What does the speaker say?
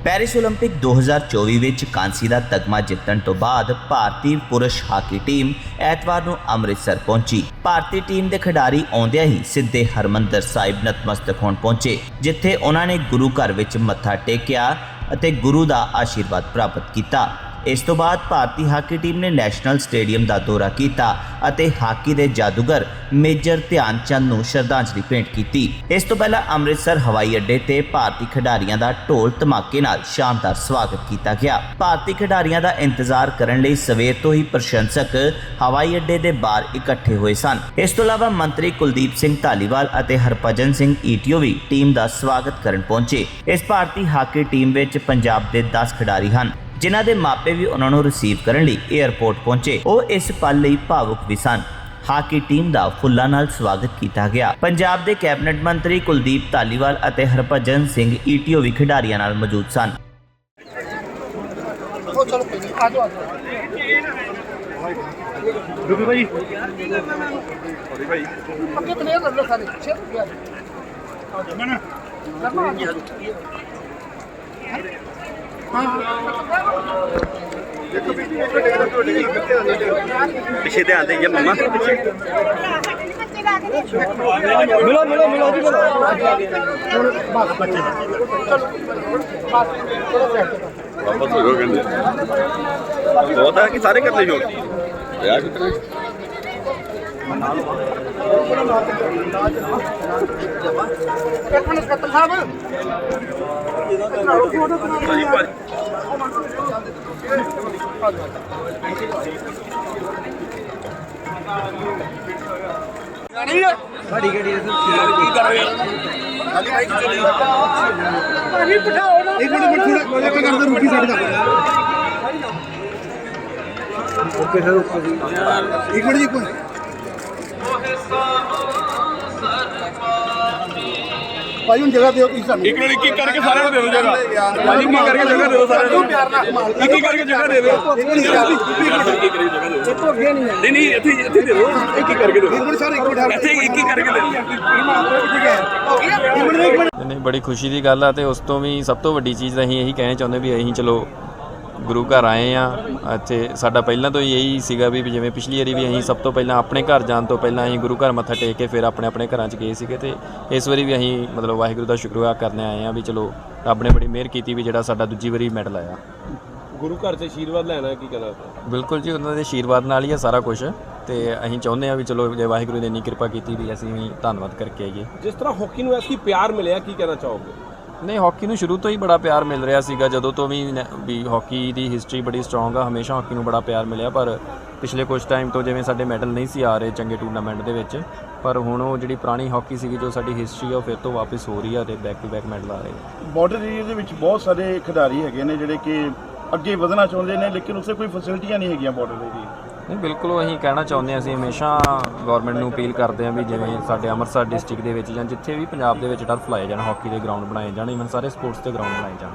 Paris 올림픽 2024 ਵਿੱਚ ਕਾਂਸੀ ਦਾ ਤਗਮਾ ਜਿੱਤਣ ਤੋਂ ਬਾਅਦ ਭਾਰਤੀ ਪੁਰਸ਼ ਹਾਕੀ ਟੀਮ ਐਤਵਾਰ ਨੂੰ ਅੰਮ੍ਰਿਤਸਰ ਪਹੁੰਚੀ ਭਾਰਤੀ ਟੀਮ ਦੇ ਖਿਡਾਰੀ ਆਉਂਦਿਆਂ ਹੀ ਸਿੱਧੇ ਹਰਮੰਦਰ ਸਾਹਿਬ ਨਤਮਸਤਕ ਹੋਣ ਪਹੁੰਚੇ ਜਿੱਥੇ ਉਹਨਾਂ ਨੇ ਗੁਰੂ ਘਰ ਵਿੱਚ ਮੱਥਾ ਟੇਕਿਆ ਅਤੇ ਗੁਰੂ ਦਾ ਆਸ਼ੀਰਵਾਦ ਪ੍ਰਾਪਤ ਕੀਤਾ ਇਸ ਤੋਂ ਬਾਅਦ ਭਾਰਤੀ ਹਾਕੀ ਟੀਮ ਨੇ ਨੈਸ਼ਨਲ ਸਟੇਡੀਅਮ ਦਾ ਦੌਰਾ ਕੀਤਾ ਅਤੇ ਹਾਕੀ ਦੇ ਜਾਦੂਗਰ ਮੇਜਰ ਧਿਆਨ ਚੰਦ ਨੂੰ ਸ਼ਰਧਾਂਜਲੀ ਭੇਂਟ ਕੀਤੀ। ਇਸ ਤੋਂ ਪਹਿਲਾਂ ਅੰਮ੍ਰਿਤਸਰ ਹਵਾਈ ਅੱਡੇ ਤੇ ਭਾਰਤੀ ਖਿਡਾਰੀਆਂ ਦਾ ਢੋਲ ਧਮਾਕੇ ਨਾਲ ਸ਼ਾਨਦਾਰ ਸਵਾਗਤ ਕੀਤਾ ਗਿਆ। ਭਾਰਤੀ ਖਿਡਾਰੀਆਂ ਦਾ ਇੰਤਜ਼ਾਰ ਕਰਨ ਲਈ ਸਵੇਰ ਤੋਂ ਹੀ ਪ੍ਰਸ਼ੰਸਕ ਹਵਾਈ ਅੱਡੇ ਦੇ ਬਾਹਰ ਇਕੱਠੇ ਹੋਏ ਸਨ। ਇਸ ਤੋਂ ਇਲਾਵਾ ਮੰਤਰੀ ਕੁਲਦੀਪ ਸਿੰਘ ਧਾਲੀਵਾਲ ਅਤੇ ਹਰਭਜਨ ਸਿੰਘ ਈਟੀਓ ਵੀ ਟੀਮ ਦਾ ਸਵਾਗਤ ਕਰਨ ਪਹੁੰਚੇ। ਇਸ ਭਾਰਤੀ ਹਾਕੀ ਟੀਮ ਵਿੱਚ ਪੰਜਾਬ ਦੇ 10 ਖਿਡਾਰੀ ਹਨ। ਜਿਨ੍ਹਾਂ ਦੇ ਮਾਪੇ ਵੀ ਉਹਨਾਂ ਨੂੰ ਰਿਸੀਵ ਕਰਨ ਲਈ 에ਅਰਪੋਰਟ ਪਹੁੰਚੇ। ਉਹ ਇਸ ਪਲ ਲਈ ਭਾਵੁਕ ਵੀ ਸਨ। ਹਾਕੀ ਟੀਮ ਦਾ ਫੁੱਲਾਂ ਨਾਲ ਸਵਾਗਤ ਕੀਤਾ ਗਿਆ। ਪੰਜਾਬ ਦੇ ਕੈਬਨਿਟ ਮੰਤਰੀ ਕੁਲਦੀਪ ਧਾਲੀਵਾਲ ਅਤੇ ਹਰਭਜਨ ਸਿੰਘ ਈਟੀਓ ਵੀ ਖਿਡਾਰੀਆਂ ਨਾਲ ਮੌਜੂਦ ਸਨ। ਉਹ ਚਲੋ ਆ ਜਾਓ ਆ ਜਾਓ। ਰੁਕੀ ਭਾਈ। ਅੱਗੇ ਕਲੀਅਰ ਕਰ ਲਓ ਸਾਰੇ ਛੇ ਗਿਆ ਮਨ ਕਰਨਾ ਆ ਜਾਓ। ਹਾਂ ਪਿੱਛੇ ਧਿਆਨ ਦੇ ਜਾ ਮਮਾ। ਮਿਲੋ ਮਿਲੋ ਮਿਲੋ ਜੀ ਮਿਲੋ। ਬਸ ਬੱਚੇ ਬਸ ਚਲੋ ਬੈਠ ਵਾਪਸ ਹੋ ਗਏ ਕਹਿੰਦੇ ਬਹੁਤ ਹੈ ਕਿ ਸਾਰੇ ਕਰ ਲਈ ਛੋੜ ਯਾਰ ਕਿਤਨੇ ਇੱਕ ਮਿੰਟ ਸਕੱਤਰ ਸਾਹਿਬ ਭਾਈ ਭਾਈ ਨਹੀਂ ਹੈ ਕੀ ਕਰ ਰਹੇ ਖਾਲੀ ਭਾਈ ਚਲੀ ਭਾਜੀ ਬਿਠਾਓ ਨਾ ਇੱਕ ਮਿੰਟ। ਥੋੜਾ ਕੋਲੇ ਪੇ ਰੁਕੀ ਸਾਈਡ ਕਰ ਓਕੇ ਸਰ ਇੱਕ ਮਿੰਟ ਜੀ ਇੱਕ ਭਾਈ ਹੁਣ ਜਗ੍ਹਾ ਦਿਓ ਤੁਸੀਂ ਸਾਨੂੰ। ਇੱਕ ਮਿੰਟ ਕੀ ਕਰਕੇ ਸਾਰਿਆਂ ਨੂੰ ਦੇ ਦਿਓ ਜਗ੍ਹਾ। ਭਾਜੀ ਕੀ ਕਰਕੇ ਜਗ੍ਹਾ ਦੇ ਦਿਓ ਸਾਰਿਆਂ ਨੂੰ। ਪਿਆਰ ਨਾਲ ਇੱਕ ਇੱਕ ਕਰਕੇ ਜਗ੍ਹਾ ਦੇ ਦਿਓ। ਇੱਕ ਮਿੰਟ ਯਾਰ ਇੱਕ ਕਰਕੇ ਜਗ੍ਹਾ ਦੇ ਦਿਓ। ਇੱਥੋਂ ਅੱਗੇ ਨਹੀਂ ਹੈ ਨਹੀਂ ਨਹੀਂ ਇੱਥੇ ਇੱਥੇ ਦੇ ਦਿਓ। ਇੱਕ ਇੱਕ ਕਰਕੇ ਇੱਕ ਦਿਓ। ਮਿੰਟ ਸਰ ਇੱਕ ਮਿੰਟ ਇੱਥੇ ਇੱਕ ਇੱਕ ਕਰਕੇ ਦੇ ਦਿਓ। ਠੀਕ ਹੈ ਇੱਕ ਮਿੰਟ ਇੱਕ ਮਿੰਟ। ਨਹੀਂ, ਬੜੀ ਖੁਸ਼ੀ ਦੀ ਗੱਲ ਆ ਤੇ ਉਸ ਤੋਂ ਵੀ ਸਭ ਤੋਂ ਵੱਡੀ ਚੀਜ਼ ਅਸੀਂ ਇਹੀ ਕਹਿਣਾ ਚਾਹੁੰਦੇ ਵੀ ਅਸੀਂ ਚਲੋ ਗੁਰੂ ਘਰ ਆਏ ਆ। ਇੱਥੇ ਸਾਡਾ ਪਹਿਲਾਂ ਤੋਂ ਹੀ ਇਹੀ ਸੀਗਾ ਵੀ ਜਿਵੇਂ ਪਿਛਲੀ ਵਾਰੀ ਵੀ ਅਸੀਂ ਸਭ ਤੋਂ ਪਹਿਲਾਂ ਆਪਣੇ ਘਰ ਜਾਣ ਤੋਂ ਪਹਿਲਾਂ ਅਸੀਂ ਗੁਰੂ ਘਰ ਮੱਥਾ ਟੇਕ ਕੇ ਫਿਰ ਆਪਣੇ ਆਪਣੇ ਘਰਾਂ 'ਚ ਗਏ ਸੀਗੇ ਤੇ ਇਸ ਵਾਰੀ ਵੀ ਅਸੀਂ ਮਤਲਬ ਵਾਹਿਗੁਰੂ ਦਾ ਸ਼ੁਕਰਗੁਜ਼ਾਰ ਕਰਨ ਆਏ ਆ ਵੀ ਚਲੋ ਰੱਬ ਨੇ ਬੜੀ ਮਿਹਰ ਕੀਤੀ ਵੀ ਜਿਹੜਾ ਸਾਡਾ ਦੂਜੀ ਵਾਰੀ ਮੈਡਲ ਆਇਆ। ਗੁਰੂ ਘਰ ਤੇ ਆਸ਼ੀਰਵਾਦ ਲੈਣਾ ਕੀ ਕਹਣਾ ਬਿਲਕੁਲ ਜੀ ਉਹਨਾਂ ਦੇ ਆਸ਼ੀਰਵਾਦ ਨਾਲ ਹੀ ਆ ਸਾਰਾ ਕੁਝ ਤੇ ਅਸੀਂ ਚਾਹੁੰਦੇ ਆ ਵੀ ਚਲੋ ਜੇ ਵਾਹਿਗੁਰੂ ਨੇ ਇੰਨੀ ਕਿਰਪਾ ਕੀਤੀ ਵੀ ਅਸੀਂ ਵੀ ਧੰਨਵਾਦ ਕਰਕੇ ਆਈਏ। ਜਿਸ ਤਰ੍ਹਾਂ ਹਾਕੀ ਨੂੰ ਐਸੀ ਪਿਆਰ ਮਿਲਿਆ ਕੀ ਕਹਿਣਾ ਚਾਹੋਗੇ? ਨਹੀਂ ਹਾਕੀ ਨੂੰ ਸ਼ੁਰੂ ਤੋਂ ਹੀ ਬੜਾ ਪਿਆਰ ਮਿਲ ਰਿਹਾ ਸੀਗਾ, ਜਦੋਂ ਤੋਂ ਵੀ ਨ- ਵੀ ਹਾਕੀ ਦੀ ਹਿਸਟਰੀ ਬੜੀ ਸਟਰੋਂਗ ਆ, ਹਮੇਸ਼ਾ ਹਾਕੀ ਨੂੰ ਬੜਾ ਪਿਆਰ ਮਿਲਿਆ, ਪਰ ਪਿਛਲੇ ਕੁਝ ਟਾਈਮ ਤੋਂ ਜਿਵੇਂ ਸਾਡੇ ਮੈਡਲ ਨਹੀਂ ਸੀ ਆ ਰਹੇ ਚੰਗੇ ਟੂਰਨਾਮੈਂਟ ਦੇ ਵਿੱਚ, ਪਰ ਹੁਣ ਉਹ ਜਿਹੜੀ ਪੁਰਾਣੀ ਹਾਕੀ ਸੀਗੀ, ਜੋ ਸਾਡੀ ਹਿਸਟਰੀ ਆ, ਉਹ ਫਿਰ ਤੋਂ ਵਾਪਸ ਹੋ ਰਹੀ ਆ ਤੇ ਬੈਕ ਟੂ ਬੈਕ ਮੈਡਲ ਆ ਰਹੇ ਨੇ। ਬਾਰਡਰ ਏਰੀਆ ਦੇ ਵਿੱਚ ਬਹੁਤ ਸਾਰੇ ਖਿਡਾਰੀ ਹੈਗੇ ਨੇ ਜਿਹੜੇ ਕਿ ਅੱਗੇ ਵਧਣਾ ਚਾਹੁੰਦੇ ਨੇ, ਲੇਕਿਨ ਉੱਥੇ ਕੋਈ ਫੈਸਿਲਿਟੀਆਂ ਨਹੀਂ ਹੈਗੀਆਂ ਬਾਰਡਰ ਏਰੀਆ ਨਹੀਂ, ਬਿਲਕੁਲ ਅਸੀਂ ਕਹਿਣਾ ਚਾਹੁੰਦੇ ਹਾਂ ਅਸੀਂ, ਹਮੇਸ਼ਾ ਗਵਰਨਮੈਂਟ ਨੂੰ ਅਪੀਲ ਕਰਦੇ ਹਾਂ ਵੀ ਜਿਵੇਂ ਸਾਡੇ ਅੰਮ੍ਰਿਤਸਰ ਡਿਸਟ੍ਰਿਕਟ ਦੇ ਵਿੱਚ ਜਾਂ ਜਿੱਥੇ ਵੀ ਪੰਜਾਬ ਦੇ ਵਿੱਚ ਟਰਫ ਲਾਏ ਜਾਣ ਹਾਕੀ ਦੇ ਗਰਾਊਂਡ ਬਣਾਏ ਜਾਣ ਇਵਨ ਸਾਰੇ ਸਪੋਰਟਸ ਦੇ ਗਰਾਊਂਡ ਬਣਾਏ ਜਾਣ।